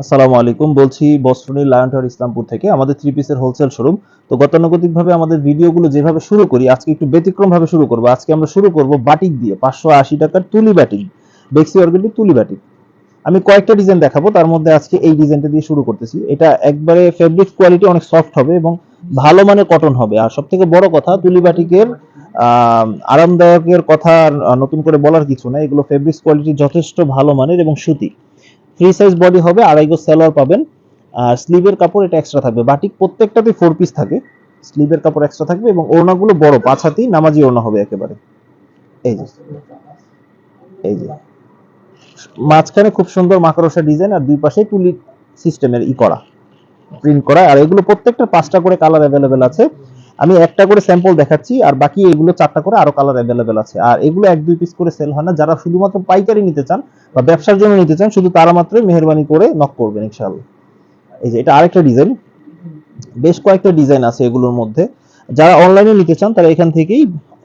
আসসালামু আলাইকুম। বলছি বস্ত্রনী লায়ন টাওয়ার ইসলামপুর থেকে। আমাদের থ্রি পিসের হোলসেল শোরুম তো গতানুগতিকভাবে আমাদের ভিডিওগুলো যেভাবে শুরু করি, আজকে একটু ব্যতিক্রম ভাবে শুরু করব। আজকে আমরা শুরু করব বাটিক দিয়ে, পাঁচশো আশি টাকার তুলি বাটিক বেক্সি অর্গেন্টি তুলি বাটিক আমি কয়েকটা ডিজাইন দেখাবো, তার মধ্যে আজকে এই ডিজাইনটা দিয়ে শুরু করতেছি। এটা একবারে ফেব্রিক কোয়ালিটি অনেক সফট হবে এবং ভালো মানের কটন হবে। আর সব থেকে বড় কথা, তুলি বাটিকের আরামদায়কের কথা নতুন করে বলার কিছু না এগুলো ফেব্রিক্স কোয়ালিটি যথেষ্ট ভালো মানের এবং সুতি। ফ্রি সাইজ বডি হবে, আড়াই গজ সালোয়ার পাবেন। আর স্লিভের কাপড় এটা এক্সট্রা থাকবে। বাটিক প্রত্যেকটাতে ফোর পিস থাকে। স্লিভের কাপড় এক্সট্রা থাকবে এবং ওড়নাগুলো বড়, পাঁচ হাতি, নামাজি ওড়না হবে একেবারে। এই যে এই যে। মাঝখানে খুব সুন্দর মাকড়সা ডিজাইন আর দুই পাশে তুলি সিস্টেমের ই করা প্রিন্ট করা। আর এগুলো প্রত্যেকটা পাঁচটা করে কালার অ্যাভেলেবেল আছে। আমি একটা করে স্যাম্পল দেখাচ্ছি, আর বাকি এগুলো চারটা করে আরও কালার অ্যাভেলেবেল আছে। আর এগুলো এক দুই পিস করে সেল হয় না, যারা শুধুমাত্র পাইকারি নিতে চান বা ব্যবসার জন্য নিতে চান, শুধু তারা মাত্রই মেহরবানি করে নক করবেন, ইনশাআল্লাহ। এই যে এটা আরেকটা ডিজাইন বেশ কয়েকটা ডিজাইন আছে এগুলোর মধ্যে। যারা অনলাইনে নিতে চান, তারা এখান থেকেই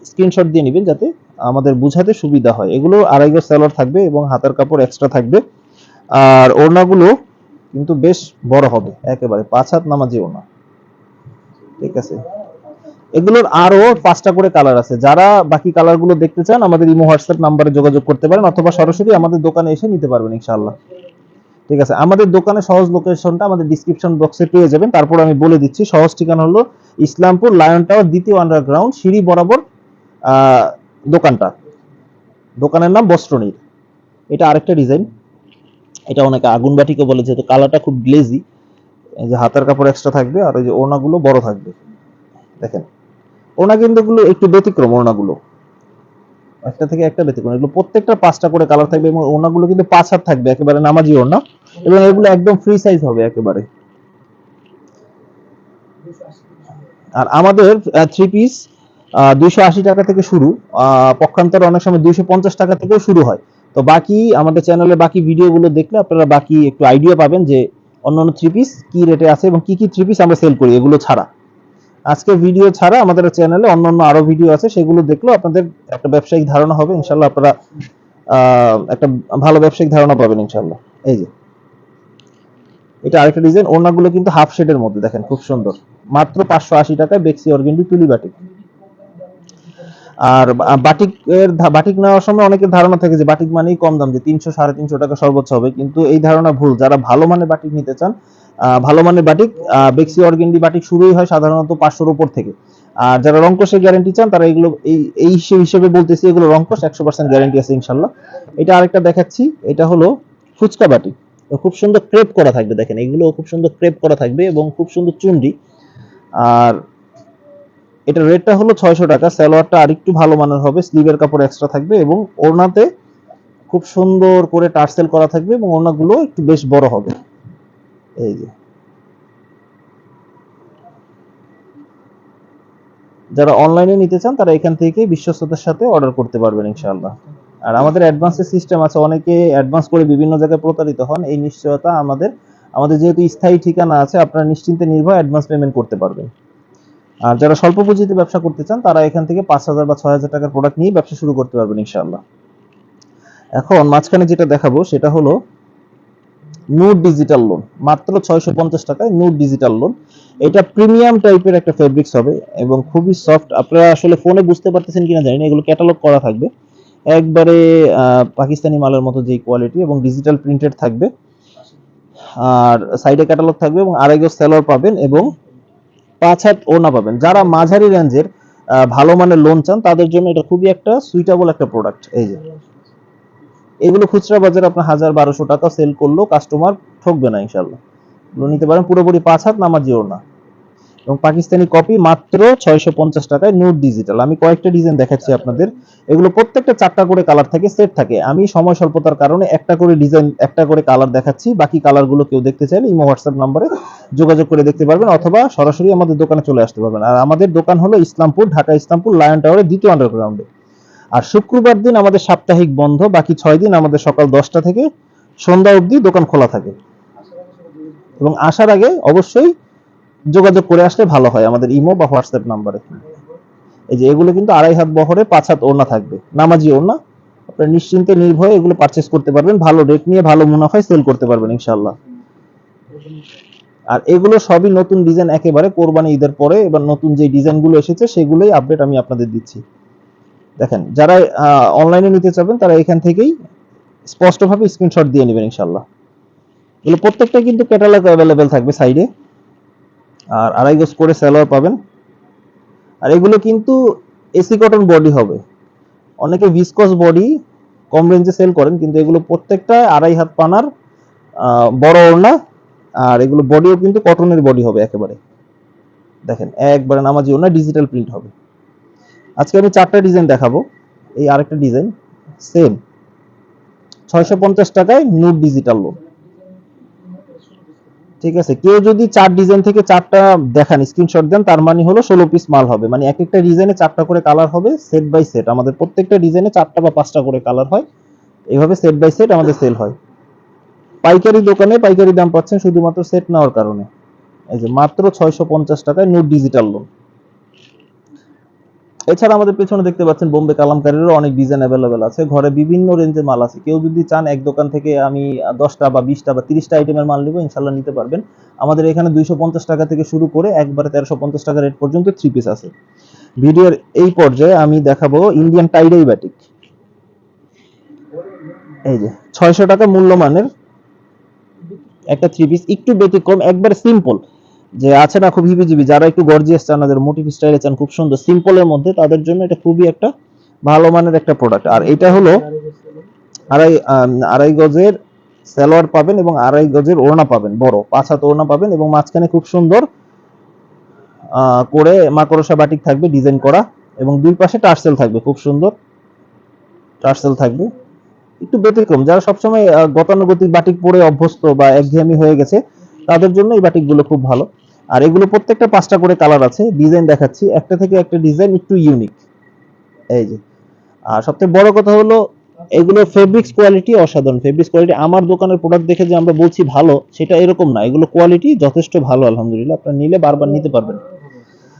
স্ক্রিনশট দিয়ে নেবেন যাতে আমাদের বুঝাতে সুবিধা হয়। এগুলো আড়াই গজ সালোয়ার থাকবে এবং হাতের কাপড় এক্সট্রা থাকবে। আর ওড়নাগুলো কিন্তু বেশ বড় হবে, একেবারে পাঁচ হাত নামাজি ওড়না। ঠিক আছে? এগুলোর আরও পাঁচটা করে কালার আছে। যারা বাকি কালারগুলো দেখতে চান, আমাদের ইমো হোয়াটসঅ্যাপ নাম্বারে যোগাযোগ করতে পারেন অথবা সরাসরি আমাদের দোকানে এসে নিতে পারবেন ইনশাআল্লাহ। ঠিক আছে? আমাদের দোকানে সহজ লোকেশনটা আমাদের ডিসক্রিপশন বক্সে পেয়ে যাবেন। তারপর আমি বলে দিচ্ছি, সহজ ঠিকানা হলো ইসলামপুর লায়ন টাওয়ার দ্বিতীয় আন্ডারগ্রাউন্ড সিঁড়ি বরাবর দোকানটা। দোকানের নাম বস্ত্রনীর এটা আরেকটা ডিজাইন এটা অনেকে আগুন বাটিকে বলে যেহেতু কালারটা খুব গ্লেজি যে হাতের কাপড় এক্সট্রা থাকবে আর ওই যে ওড়নাগুলো বড় থাকবে। দেখেন। ওড়না কিন্তু একটু ব্যতিক্রম ওড়নাগুলো একটা থেকে একটা ব্যতিক্রম। এগুলো প্রত্যেকটা পাঁচটা করে কালার থাকবে এবং ওড়নাগুলো কিন্তু পাঁচ হাত থাকবে, একেবারে নামাজি ওড়না এবং এগুলো একদম ফ্রি সাইজ হবে একেবারে। আর আমাদের থ্রি পিস দুইশো আশি টাকা থেকে শুরু। পক্ষান্তরে অনেক সময় দুইশো পঞ্চাশ টাকা থেকেও শুরু হয়। তো বাকি আমাদের চ্যানেলে বাকি ভিডিওগুলো দেখলে আপনারা বাকি একটু আইডিয়া পাবেন যে অন্যান্য থ্রি পিস কি রেটে আছে এবং কি কি থ্রি পিস আমরা সেল করি এগুলো ছাড়া। আজকে ভিডিও ছাড়া আমাদের চ্যানেলে অন্যান্য আরও ভিডিও আছে, সেগুলো দেখলেও আপনাদের একটা ব্যবসায়িক ধারণা হবে, ইনশাল্লাহ আপনারা একটা ভালো ব্যবসায়িক ধারণা পাবেন ইনশাল্লাহ। এই যে। এটা আরেকটা ডিজাইন ওড়নাগুলো কিন্তু হাফ শেডের মধ্যে, দেখেন, খুব সুন্দর। মাত্র পাঁচশো আশি টাকায় বেক্সি অর্গেন্ডি তুলি বাটিক আর বা- বাটিকের বাটিক নেওয়ার সময় অনেকের ধারণা থাকে যে বাটিক মানেই কম দাম, যে তিনশো, সাড়ে তিনশো টাকা সর্বোচ্চ হবে। কিন্তু এই ধারণা ভুল, যারা ভালো মানে বাটিক নিতে চান ভালো মানের বাটিক বেক্সি অর্গেন্ডি বাটিক শুরুই হয় সাধারণত পাঁচশোর উপর থেকে। আর যারা রংকশের গ্যারান্টি চান, তারা এগুলো, এই এই হিসেবে বলতেছি এগুলো রংকশ একশো পার্সেন্ট গ্যারান্টি আছে ইনশাল্লাহ। এটা আরেকটা দেখাচ্ছি, এটা হলো ফুচকা বাটিক তো খুব সুন্দর ক্রেপ করা থাকবে, দেখেন, এগুলো খুব সুন্দর ক্রেপ করা থাকবে এবং খুব সুন্দর চুন্ডি। আর এটা রেটটা হলো ছয়শো টাকা, সালোয়ারটা আরেকটু ভালো মানের হবে, স্লিভের কাপড় এক্সট্রা থাকবে এবং ওড়নাতে খুব সুন্দর করে টার্সেল করা থাকবে এবং ওড়নাগুলো একটু বেশ বড় হবে। এই যে। যারা অনলাইনে নিতে চান, তারা এখান থেকে বিশ্বস্ততার সাথে অর্ডার করতে পারবেন, ইনশাআল্লাহ। আর আমাদের অ্যাডভান্সের সিস্টেম আছে, অনেকে অ্যাডভান্স করে বিভিন্ন জায়গায় প্রতারিত হন, এই নিশ্চয়তা আমাদের আমাদের যেহেতু স্থায়ী ঠিকানা আছে, আপনারা নিশ্চিন্তে নির্ভয় অ্যাডভান্স পেমেন্ট করতে পারবেন। আর যারা স্বল্প পুঁজিতে ব্যবসা করতে চান, তারা এখান থেকে পাঁচ হাজার বা ছয় হাজার টাকার প্রোডাক্ট নিয়ে ব্যবসা শুরু করতে পারবেন, ইনশাআল্লাহ। এখন মাঝখানে যেটা দেখাবো, সেটা হলো নুট ডিজিটাল লোন মাত্র ছয়শো পঞ্চাশ টাকায় নুট ডিজিটাল লোন এটা প্রিমিয়াম টাইপের একটা ফেব্রিক্স হবে এবং খুবই সফট আপনারা আসলে ফোনে বুঝতে পারতেছেন কিনা জানি না, এগুলো ক্যাটালগ করা থাকবে। একবারে পাকিস্তানি মালের মতো যে কোয়ালিটি এবং ডিজিটাল প্রিন্টেড থাকবে। আর সাইডে ক্যাটালগ থাকবে এবং আড়াই গজ সেলর পাবেন এবং পাঁচ হাত ওনা পাবেন। যারা মাঝারি রেঞ্জের ভালো মানের লোন চান, তাদের জন্য এটা খুবই একটা সুইটেবল একটা প্রোডাক্ট এই যে। এগুলো খুচরা বাজারে আপনার হাজার বারোশো টাকা সেল করলেও কাস্টমার ঠকবে না ইনশাল্লাহ এগুলো নিতে পারেন, পুরোপুরি পাঁচ হাত নামাজিও না। এবং পাকিস্তানি কপি মাত্র ছয়শো পঞ্চাশ টাকায় নোট ডিজিটাল আমি কয়েকটা ডিজাইন দেখাচ্ছি আপনাদের। এগুলো প্রত্যেকটা চারটা করে কালার থাকে সেট থাকে। আমি সময় স্বল্পতার কারণে একটা করে ডিজাইন একটা করে কালার দেখাচ্ছি। বাকি কালারগুলো কেউ দেখতে চাইলে ইমো, হোয়াটসঅ্যাপ নাম্বারে যোগাযোগ করে দেখতে পারবেন অথবা সরাসরি আমাদের দোকানে চলে আসতে পারবেন। আর আমাদের দোকান হলো ইসলামপুর, ঢাকা ইসলামপুর, লায়ন টাওয়ারের দ্বিতীয় আন্ডারগ্রাউন্ডে আর শুক্রবার দিন আমাদের সাপ্তাহিক বন্ধ, বাকি ছয় দিন আমাদের সকাল দশটা থেকে সন্ধ্যা অবধি দোকান খোলা থাকে। এবং আসার আগে অবশ্যই যোগাযোগ করে আসলে ভালো হয় আমাদের ইমো বা হোয়াটসঅ্যাপ নাম্বারে। এই যে এগুলো কিন্তু আড়াই হাত বহরে পাঁচ হাত ওড়না থাকবে, নামাজি ওড়না। আপনারা নিশ্চিন্তে নির্ভয়ে এগুলো পারচেস করতে পারবেন, ভালো রেট নিয়ে ভালো মুনাফায় সেল করতে পারবেন ইনশাল্লাহ আর এগুলো সবই নতুন ডিজাইন একেবারে কোরবানি ঈদের পরে, এবার নতুন যে ডিজাইনগুলো এসেছে, সেগুলোই আপডেট আমি আপনাদের দিচ্ছি। দেখেন, যারা অনলাইনে নিতে চাবেন, তারা এখান থেকেই স্পষ্টভাবে স্ক্রিনশট দিয়ে নেবেন ইনশাল্লাহ এগুলো প্রত্যেকটা কিন্তু ক্যাটালগ অ্যাভেলেবেল থাকবে সাইডে আর আড়াই গজ করে সালোয়ার পাবেন। আর এগুলো কিন্তু এসি কটন বডি হবে। অনেকে ভিসকস বডি কম রেঞ্জে সেল করেন, কিন্তু এগুলো প্রত্যেকটা আড়াই হাত পানার বড় ওড়না। আর এগুলো বডিও কিন্তু কটনের বডি হবে একেবারে। দেখেন, একবারে নামাজি ওড়না ডিজিটাল প্রিন্ট হবে। আজকে আমি চারটা ডিজাইন দেখাবো। এই আরেকটা ডিজাইন সেম ছয়শো পঞ্চাশ টাকায় নুট ডিজিটাল লোন ঠিক আছে, কেউ যদি চার ডিজাইন থেকে চারটা দেখান স্ক্রিনশট দেন, তার মানে হলো ষোলো পিস মাল হবে। মানে এক একটা ডিজাইনে চারটা করে কালার হবে সেট বাই সেট আমাদের প্রত্যেকটা ডিজাইনে চারটা বা পাঁচটা করে কালার হয়। এইভাবে সেট বাই সেট আমাদের সেল হয়। পাইকারি দোকানে পাইকারি দাম পাচ্ছেন শুধুমাত্র সেট নেওয়ার কারণে। এই যে মাত্র ছয়শো পঞ্চাশ টাকায় নোট ডিজিটাল লোন এছাড়া আমাদের পেছনে দেখতে পাচ্ছেন বোম্বে কালামকারীরও অনেক ডিজাইন অ্যাভেলেবেল আছে। ঘরে বিভিন্ন রেঞ্জের মাল আছে। কেউ যদি চান এক দোকান থেকে আমি দশটা বা বিশটা বা তিরিশটা আইটেমের মাল নেব ইনশাল্লাহ নিতে পারবেন। আমাদের এখানে দুইশো পঞ্চাশ টাকা থেকে শুরু করে একবারে তেরোশো পঞ্চাশ টাকা রেট পর্যন্ত থ্রি পিস আছে। ভিডিওর এই পর্যায়ে আমি দেখাবো ইন্ডিয়ান টাইডাই ব্যাটিক এই যে, ছয়শো টাকা মূল্যমানের একটা থ্রি পিস একটু ব্যতিক্রম, একবার সিম্পল যে আছে না খুব হিবিজিবি, যারা একটু গর্জিয়াস চান যাদের মোটিভ স্টাইলে চান, খুব সুন্দর সিম্পলের মধ্যে, তাদের জন্য এটা খুবই একটা ভালো মানের একটা প্রোডাক্ট আর এটা হলো আড়াই আড়াই গজের সালোয়ার পাবেন এবং আড়াই গজের ওড়না পাবেন, বড়। পাঁচ হাত ওড়না পাবেন এবং মাঝখানে খুব সুন্দর করে মাকড়সা বাটিক থাকবে ডিজাইন করা এবং দুই পাশে টার্সেল থাকবে, খুব সুন্দর টার্সেল থাকবে। একটু ব্যতিক্রম, যারা সবসময় গতানুগতিক বাটিক পরে অভ্যস্ত বা একঘেয়েমি হয়ে গেছে তাদের জন্য এই বাটিকগুলো খুব ভালো। আর এগুলো প্রত্যেকটা পাঁচটা করে কালার আছে। ডিজাইন দেখাচ্ছি। একটা থেকে একটা ডিজাইন একটু ইউনিক এই যে। আর সবথেকে বড় কথা হলো, এগুলো ফেব্রিক্স কোয়ালিটি অসাধারণ। ফেব্রিক্স কোয়ালিটি আমার দোকানের প্রোডাক্ট দেখে যে আমরা বলছি ভালো, সেটা এরকম না। এগুলো কোয়ালিটি যথেষ্ট ভালো, আলহামদুলিল্লাহ। আপনারা নিলে বারবার নিতে পারবেন।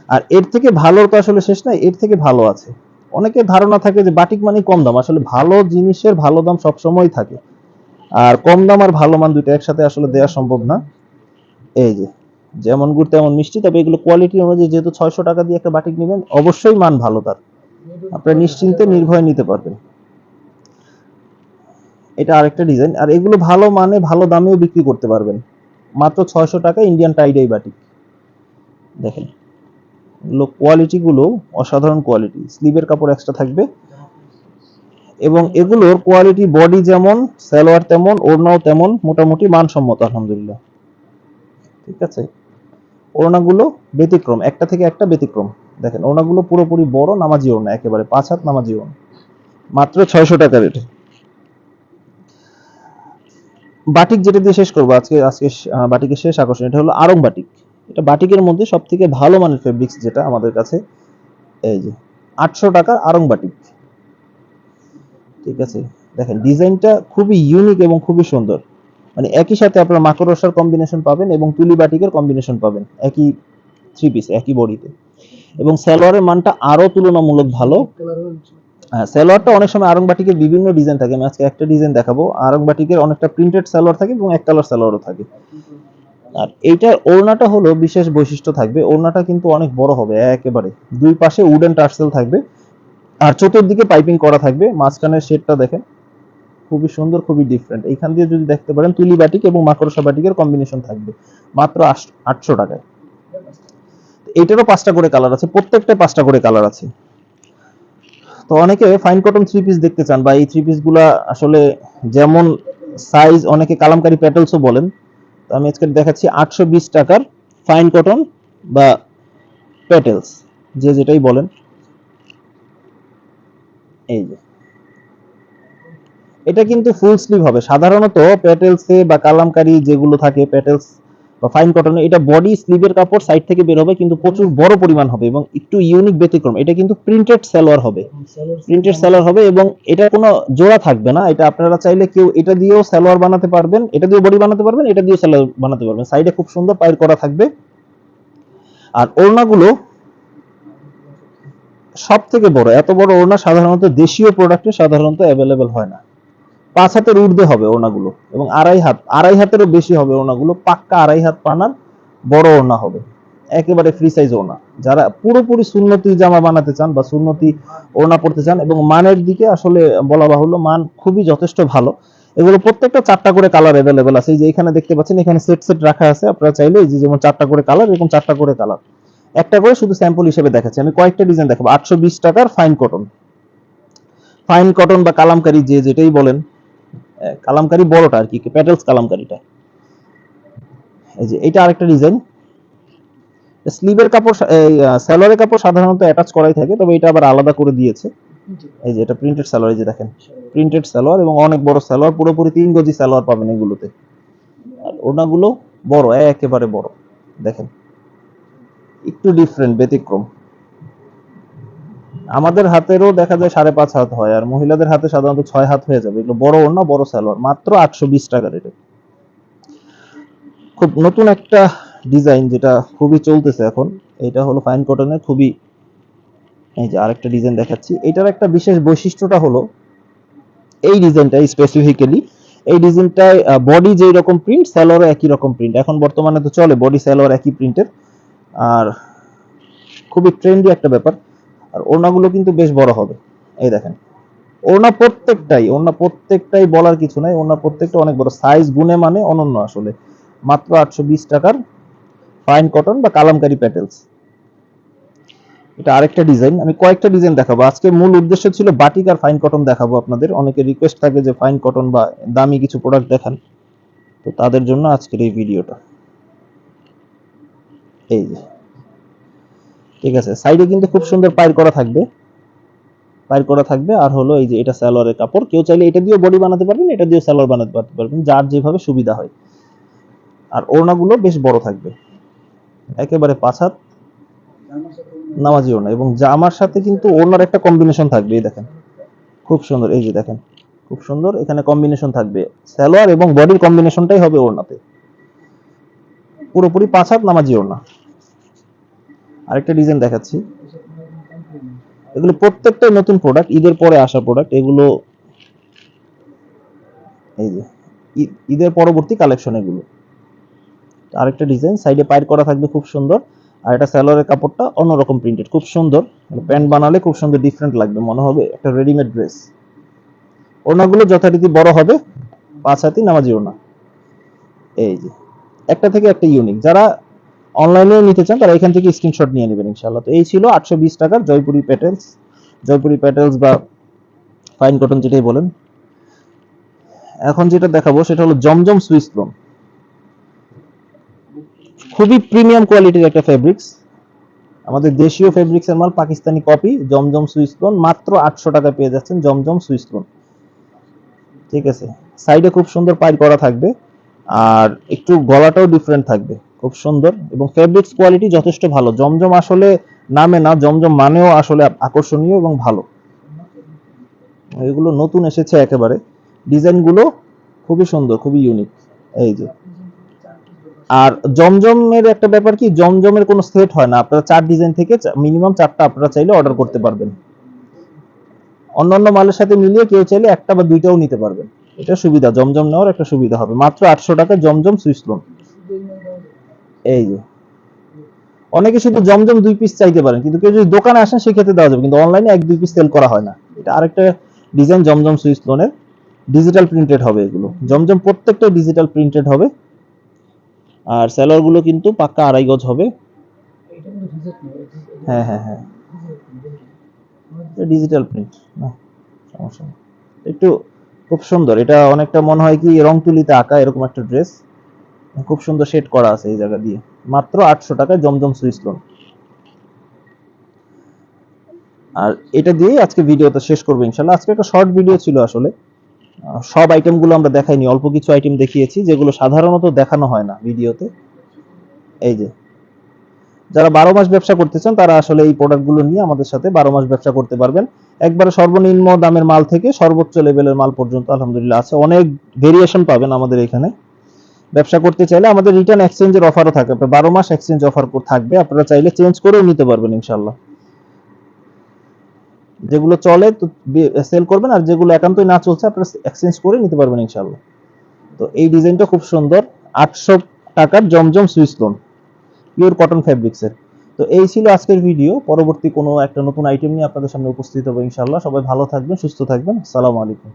আর এর থেকে ভালো তো আসলে শেষ নাই, এর থেকে ভালো আছে। অনেকের ধারণা থাকে যে বাটিক মানে কম দাম। আসলে ভালো জিনিসের ভালো দাম সবসময় থাকে। আর কম দাম আর ভালো মান দুটো একসাথে আসলে দেওয়া সম্ভব না। এই যে, যেমন গুড় তেমন মিষ্টি, তবে এগুলো কোয়ালিটি অনুযায়ী যেহেতু ছয়শো টাকা দিয়ে একটা বাটিক নেবেন, অবশ্যই মান ভালো তার। আপনারা নিশ্চিন্তে নির্ভয়ে নিতে পারবেন। এটা আরেকটা ডিজাইন আর এগুলো ভালো মানে ভালো দামেও বিক্রি করতে পারবেন। মাত্র ছয়শো টাকা ইন্ডিয়ান টাইডাই বাটিক। দেখেন, এগুলো কোয়ালিটিগুলো অসাধারণ কোয়ালিটি স্লিভের কাপড় এক্সট্রা থাকবে। এবং এগুলোর কোয়ালিটি বডি যেমন, সালোয়ার তেমন, ওড়নাও তেমন, মোটামুটি মানসম্মত, আলহামদুলিল্লাহ। ঠিক আছে? ওড়নাগুলো ব্যতিক্রম, একটা থেকে একটা ব্যতিক্রম। দেখেন, ওড়নাগুলো পুরোপুরি বড়, নামাজি ওড়না, একেবারে পাঁচ হাত নামাজি ওড়না। মাত্র ছয়শো টাকা রেটে। বাটিক যেটা দিয়ে শেষ করব, আজকে আজকে বাটিকের শেষ আকর্ষণ, এটা হলো আরং বাটিক। এটা বাটিকের মধ্যে সব থেকে ভালো মানের ফেব্রিক্স যেটা আমাদের কাছে, এই যে, আটশো টাকার আরং বাটিক। ঠিক আছে? দেখেন ডিজাইনটা খুবই ইউনিক এবং খুবই সুন্দর। মানে একই সাথে আপনারা মাকড়সার কম্বিনেশন পাবেন এবং তুলি বাটিকের কম্বিনেশন পাবেন, একই থ্রি পিস একই বডিতে। এবং সালোয়ারের মানটা আরও তুলনামূলক ভালো। হ্যাঁ সালোয়ারটা অনেক সময় আরং বাটিকের বিভিন্ন ডিজাইন থাকে। আমি আজকে একটা ডিজাইন দেখাবো। আরং বাটিকের অনেকটা প্রিন্টেড সালোয়ার থাকে এবং এক কালার সালোয়ারও থাকে। আর এইটার ওড়নাটা হলো বিশেষ বৈশিষ্ট্য থাকবে। ওড়নাটা কিন্তু অনেক বড় হবে, একেবারে। দুই পাশে উডেন টার্সেল থাকবে। আর চতুর্দিকে পাইপিং করা থাকবে। মাঝখানের শেডটা দেখেন। খুবই সুন্দর, খুবই ডিফারেন্ট এইখান দিয়ে যদি দেখতে পারেন, তুলি বাটিক এবং মাকড়সা বাটিকের কম্বিনেশন থাকবে। মাত্র আটশো টাকায়। এইটারও পাঁচটা করে কালার আছে প্রত্যেকটা পাঁচটা করে কালার আছে। তো অনেকে ফাইন কটন থ্রি পিস দেখতে চান, বা এই থ্রি পিসগুলা আসলে যেমন সাইজ অনেকে কালামকারী প্যাটেলসও বলেন। তো আমি আজকে দেখাচ্ছি আটশো বিশ টাকার ফাইন কটন বা প্যাটেলস যে যেটাই বলেন। এই যে। এটা কিন্তু ফুল স্লিভ হবে। সাধারণত প্যাটেলসে বা কালামকারী যেগুলো থাকে প্যাটেলস বা ফাইন কটনে এটা বডি স্লিভের কাপড় সাইড থেকে বের হবে কিন্তু প্রচুর বড় পরিমাণ হবে এবং একটু ইউনিক ব্যতিক্রম। এটা কিন্তু প্রিন্টেড সালোয়ার হবে। প্রিন্টেড সালোয়ার হবে। এবং এটা কোনো জোড়া থাকবে না। এটা আপনারা চাইলে কেউ এটা দিয়েও সালোয়ার বানাতে পারবেন এটা দিয়েও বডি বানাতে পারবেন এটা দিয়েও সালোয়ার বানাতে পারবেন। সাইডে খুব সুন্দর পায়ের করা থাকবে। আর ওড়নাগুলো সব থেকে বড়। এত বড় ওড়না সাধারণত দেশীয় প্রোডাক্টে সাধারণত অ্যাভেলেবেল হয় না। পাঁচ হাতের ঊর্ধ্বে হবে ওনাগুলো এবং আড়াই হাত, আড়াই হাতেরও বেশি হবে ওনাগুলো পাক্কা আড়াই হাত পানার বড় ওড়না হবে। একেবারে ফ্রি সাইজ ওড়না। যারা পুরোপুরি সুন্নতি জামা বানাতে চান বা সুন্নতি ওড়না পড়তে চান এবং মানের দিকে আসলে বলা বাহুল্য, মান খুবই যথেষ্ট ভালো। এগুলো প্রত্যেকটা চারটা করে কালার অ্যাভেলেবেল আছে। এই যে এখানে দেখতে পাচ্ছেন, এখানে সেট সেট রাখা আছে। আপনারা চাইলে এই যে যেমন চারটা করে কালার এরকম চারটা করে কালার একটা করে শুধু স্যাম্পল হিসেবে দেখাচ্ছি। আমি কয়েকটা ডিজাইন দেখাবো। আটশো বিশ টাকার ফাইন কটন ফাইন কটন বা কালামকারি যে যেটাই বলেন কালামকারি বড়টা আর কি প্যাটেলস কালামকারিটা। এই যে এটা আরেকটা ডিজাইন স্লিভের কাপড় এই স্যালোয়ারের কাপড় সাধারণত অ্যাটাচ করাই থাকে তবে এটা আবার আলাদা করে দিয়েছে। এই যে এটা প্রিন্টেড সালোয়ার এই যে দেখেন প্রিন্টেড সালোয়ার এবং অনেক বড় সালোয়ার পুরোপুরি তিন গজি সালোয়ার পাবেন এগুলোতে। আর ওনাগুলো বড় একেবারে বড় দেখেন। একটু ডিফারেন্ট ব্যতিক্রম। আমাদের হাতেরও দেখা যায় সাড়ে পাঁচ হাত হয়, আর মহিলাদের হাতে সাধারণত ছয় হাত হয়ে যাবে। এগুলো বড় ওড়না, বড় সালোয়ার, মাত্র আটশো বিশ টাকা রেটে। খুব নতুন একটা ডিজাইন যেটা খুবই চলতেছে এখন এটা হলো ফাইন কটনের খুবই, এই যে আরেকটা ডিজাইন দেখাচ্ছি। এটার একটা বিশেষ বৈশিষ্ট্যটা হলো, এই ডিজাইনটা স্পেসিফিক্যালি এই ডিজাইনটায় বডি যেই রকম প্রিন্ট স্যালোয়ারও একই রকম প্রিন্ট এখন বর্তমানে তো চলে বডি স্যালোয়ার একই প্রিন্টের আর খুবই ট্রেন্ডি একটা ব্যাপার। আর ওড়নাগুলো কিন্তু বেশ বড় হবে। এই দেখেন। ওড়না প্রত্যেকটাই ওড়না প্রত্যেকটাই বলার কিছু নাই। ওড়না প্রত্যেকটা অনেক বড়। সাইজ গুণে মানে অনন্য আসলে। মাত্র আটশো বিশ টাকার ফাইন কটন বা কালামকারি প্যাটেলস এটা আরেকটা ডিজাইন আমি কয়েকটা ডিজাইন দেখাবো। আজকে মূল উদ্দেশ্য ছিল বাটিক আর ফাইন কটন দেখাবো আপনাদের। অনেকে রিকোয়েস্ট থাকে যে ফাইন কটন বা দামি কিছু প্রোডাক্ট দেখান। তো তাদের জন্য আজকের এই ভিডিওটা এই যে। ঠিক আছে সাইডে কিন্তু খুব সুন্দর পাইর করা থাকবে। পাইর করা থাকবে আর হলো এই যে এটা সালোয়ারের কাপড়। কেউ চাইলে এটা দিয়েও বডি বানাতে পারবেন, এটা দিয়েও সালোয়ার বানাতে পারবেন, যার যেভাবে সুবিধা হয়। আর ওড়নাগুলো বেশ বড় থাকবে। একেবারে পাঁচ হাত নামাজি ওড়না এবং জামার সাথে কিন্তু ওড়নার একটা কম্বিনেশন থাকবে, এই দেখেন। খুব সুন্দর, এই যে দেখেন, খুব সুন্দর। এখানে কম্বিনেশন থাকবে সালোয়ার এবং বডির কম্বিনেশনটাই হবে ওড়নাতে। পুরোপুরি পাঁচ হাত নামাজি ওড়না। আরেকটা ডিজাইন দেখাচ্ছি। এগুলো প্রত্যেকটাই নতুন প্রোডাক্ট ঈদের পরে আসা প্রোডাক্ট এগুলো এই যে ঈদ- ঈদের পরবর্তী কালেকশন এগুলো। আরেকটা ডিজাইন সাইডে পাইর করা থাকবে খুব সুন্দর, আর এটা স্যালোয়ারের কাপড়টা অন্যরকম প্রিন্টেড খুব সুন্দর। প্যান্ট বানালে খুব সুন্দর ডিফারেন্ট লাগবে, মনে হবে একটা রেডিমেড ড্রেস ওড়নাগুলো যথারীতি বড় হবে, পাঁচ হাতি নামাজি ওড়না। এই যে, একটা থেকে একটা ইউনিক যারা অনলাইনেও নিতে চান, তারা এখান থেকে স্ক্রিনশট নিয়ে নেবেন ইনশাআল্লাহ। তো এই ছিল আটশো বিশ টাকার জয়পুরি প্যাটেলস জয়পুরি প্যাটেলস বা ফাইন কটন যেটাই বলেন। এখন যেটা দেখাবো, সেটা হলো জমজম সুইস লোন খুবই প্রিমিয়াম কোয়ালিটির একটা ফেব্রিক্স আমাদের দেশীয় ফেব্রিক্সের মাল, Pakistani copy Zamzam Swiss lawn মাত্র আটশো টাকা পেয়ে যাচ্ছেন জমজম সুইস লোন ঠিক আছে? সাইডে খুব সুন্দর পাইর করা থাকবে। আর একটু গলাটাও ডিফারেন্ট থাকবে। খুব সুন্দর এবং ফেব্রিক্স কোয়ালিটি যথেষ্ট ভালো। জমজম আসলে নামে না, জমজম মানেও আসলে আকর্ষণীয় এবং ভালো। এগুলো নতুন এসেছে একেবারে। ডিজাইনগুলো খুবই সুন্দর, খুবই ইউনিক এই যে। আর জমজমের একটা ব্যাপার কি, জমজমের কোনো সেট হয় না। আপনারা চার ডিজাইন থেকে মিনিমাম চারটা আপনারা চাইলে অর্ডার করতে পারবেন। অন্যান্য মালের সাথে মিলিয়ে কেউ চাইলে একটা বা দুইটাও নিতে পারবেন। এটা সুবিধা, জমজম নেওয়ার একটা সুবিধা হবে। মাত্র আটশো টাকা জমজম সুইস লোন এই যে। অনেকে শুধু জমজম দুই পিস চাইতে পারেন, কিন্তু কেউ যদি দোকানে আসেন, সেক্ষেত্রে দেওয়া যাবে। কিন্তু অনলাইনে এক, দুই পিস সেল করা হয় না। এটা আরেকটা ডিজাইন জমজম সুইচ লোনের ডিজিটাল প্রিন্টেড হবে এগুলো। জমজম প্রত্যেকটা ডিজিটাল প্রিন্টেড হবে। আর স্যালোয়ারগুলো কিন্তু পাক্কা আড়াই গজ হবে। হ্যাঁ হ্যাঁ হ্যাঁ। ডিজিটাল প্রিন্ট না, সমস্যা একটু খুব সুন্দর। এটা অনেকটা মনে হয় কি রং তুলিতে আঁকা এরকম একটা ড্রেস খুব সুন্দর শেড করা আছে এই জায়গা দিয়ে। মাত্র আটশো টাকায় জমজম সুইস লোন আর এটা দিয়েই আজকে ভিডিওটা শেষ করব ইনশাল্লাহ। আজকে একটা শর্ট ভিডিও ছিল আসলে। সব আইটেমগুলো আমরা দেখাইনি, অল্প কিছু আইটেম দেখিয়েছি, যেগুলো সাধারণত দেখানো হয় না ভিডিওতে। এই যে, যারা বারো মাস ব্যবসা করতে চান, তারা আসলে এই প্রোডাক্টগুলো নিয়ে আমাদের সাথে বারো মাস ব্যবসা করতে পারবেন। একবারে সর্বনিম্ন দামের মাল থেকে সর্বোচ্চ লেভেলের মাল পর্যন্ত আলহামদুলিল্লাহ আছে। অনেক ভেরিয়েশন পাবেন আমাদের এখানে। ব্যবসা করতে চাইলে আমাদের রিটার্ন এক্সচেঞ্জের অফারও থাকে। আপনার বারো মাস এক্সচেঞ্জ অফার থাকবে। আপনারা চাইলে চেঞ্জ করেও নিতে পারবেন ইনশাল্লাহ যেগুলো চলে তো সেল করবেন আর যেগুলো একান্তই না চলছে, আপনারা এক্সচেঞ্জ করে নিতে পারবেন ইনশাআল্লাহ। তো এই ডিজাইনটা খুব সুন্দর। আটশো টাকার Zamzam Swiss lawn pure cotton ফ্যাব্রিক্সের তো এই ছিল আজকের ভিডিও পরবর্তী কোনো একটা নতুন আইটেম নিয়ে আপনাদের সামনে উপস্থিত হবে ইনশাল্লাহ সবাই ভালো থাকবেন, সুস্থ থাকবেন। সালাম আলাইকুম।